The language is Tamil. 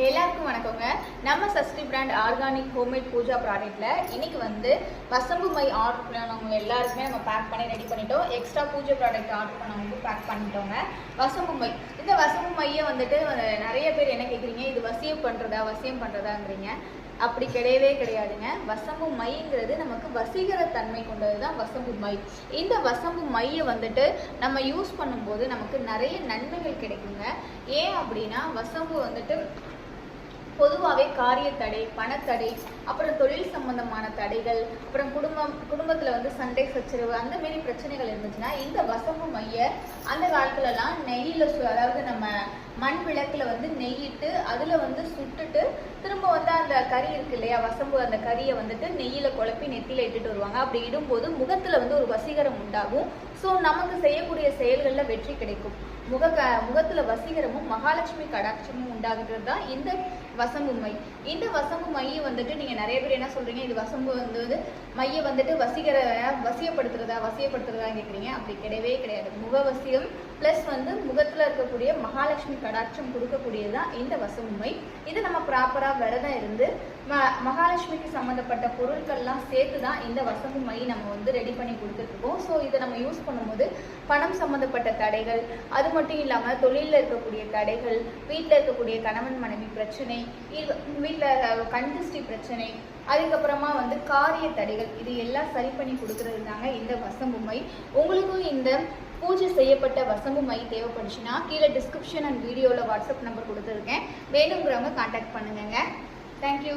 எல்லாருக்கும் வணக்கங்க. நம்ம Sashti brand organic homemade pooja ப்ராடக்ட்ல இன்னைக்கு வந்து வசம்பு மை ஆர்டர் பண்ணவங்க எல்லாருக்குமே நம்ம பேக் பண்ணி ரெடி பண்ணிட்டோம். எக்ஸ்ட்ரா பூஜை ப்ராடக்ட் ஆர்டர் பண்ணவங்க பேக் பண்ணிட்டோங்க. வசம்பு மை இந்த வசம்பு மையை வந்துட்டு நிறைய பேர் என்ன கேட்குறீங்க இது வசியம் பண்ணுறதா வசியம் பண்ணுறதாங்கிறீங்க அப்படி கிடையவே கிடையாதுங்க. வசம்பு மைங்கிறது நமக்கு வசீகர தன்மை கொண்டது தான் வசம்பு மை இந்த வசம்பு மையை வந்துட்டு நம்ம யூஸ் பண்ணும்போது நமக்கு நிறைய நன்மைகள் கிடைக்குங்க. ஏன் அப்படின்னா வசம்பு வந்துட்டு பொதுவாகவே காரிய தடை பணத்தடை அப்புறம் தொழில் சம்பந்தமான தடைகள் அப்புறம் குடும்பம் குடும்பத்தில் வந்து சண்டை சச்சரவு அந்த மாரி பிரச்சனைகள் இருந்துச்சுன்னா இந்த வசம்பு மைய அந்த காலத்துலலாம் நெய்யில் சு அதாவது நம்ம மண் விளக்கில் வந்து நெய்யிட்டு அதில் வந்து சுட்டுட்டு திரும்ப வந்து அந்த கறி இருக்கு இல்லையா வசம்பு அந்த கறியை வந்துட்டு நெய்யில் குழப்பி நெத்தியில் இட்டுட்டு வருவாங்க. அப்படி இடும்போது முகத்தில் வந்து ஒரு வசீகரம் உண்டாகும். ஸோ நமக்கு செய்யக்கூடிய செயல்களில் வெற்றி கிடைக்கும். முக க முகத்தில் வசீகரமும் மகாலட்சுமி கடாட்சமும் உண்டாகிறது தான் இந்த வசம்பு மை. இந்த வசம்பு மையை வந்துட்டு நீங்கள் நிறைய பேர் என்ன சொல்கிறீங்க இது வசம்பு வந்து மையை வந்துட்டு வசீகர வசியப்படுத்துறதா வசியப்படுத்துறதா கேட்குறீங்க அப்படி கிடையவே கிடையாது. முக வசியம் ப்ளஸ் வந்து முகத்தில் இருக்கக்கூடிய மகாலட்சுமி கடாட்சம் கொடுக்கக்கூடியது தான் இந்த வசமுமை. இது நம்ம ப்ராப்பராக விரதம் இருந்து ம மகாலட்சுமிக்கு சம்மந்தப்பட்ட பொருட்கள்லாம் சேர்த்து தான் இந்த வசமுமை நம்ம வந்து ரெடி பண்ணி கொடுத்துட்ருக்கோம். ஸோ இதை நம்ம யூஸ் பண்ணும்போது பணம் சம்மந்தப்பட்ட தடைகள் அது மட்டும் இல்லாமல் தொழிலில் இருக்கக்கூடிய தடைகள் வீட்டில் இருக்கக்கூடிய கணவன் மனைவி பிரச்சனை வீட்டில் கண்திஷ்டி பிரச்சனை அதுக்கப்புறமா வந்து காரிய தடைகள் இது எல்லாம் சரி பண்ணி கொடுக்கறது தாங்க இந்த வசமுமை. உங்களுக்கும் இந்த பூஜை செய்யப்பட்ட வசம்பு மை தேவைப்படுச்சுன்னா கீழே டிஸ்கிரிப்ஷன் அண்ட் வீடியோவில் வாட்ஸ்அப் நம்பர் கொடுத்துருக்கேன். வேணுங்கிறவங்க காண்டாக்ட் பண்ணுங்கங்க. தேங்க்யூ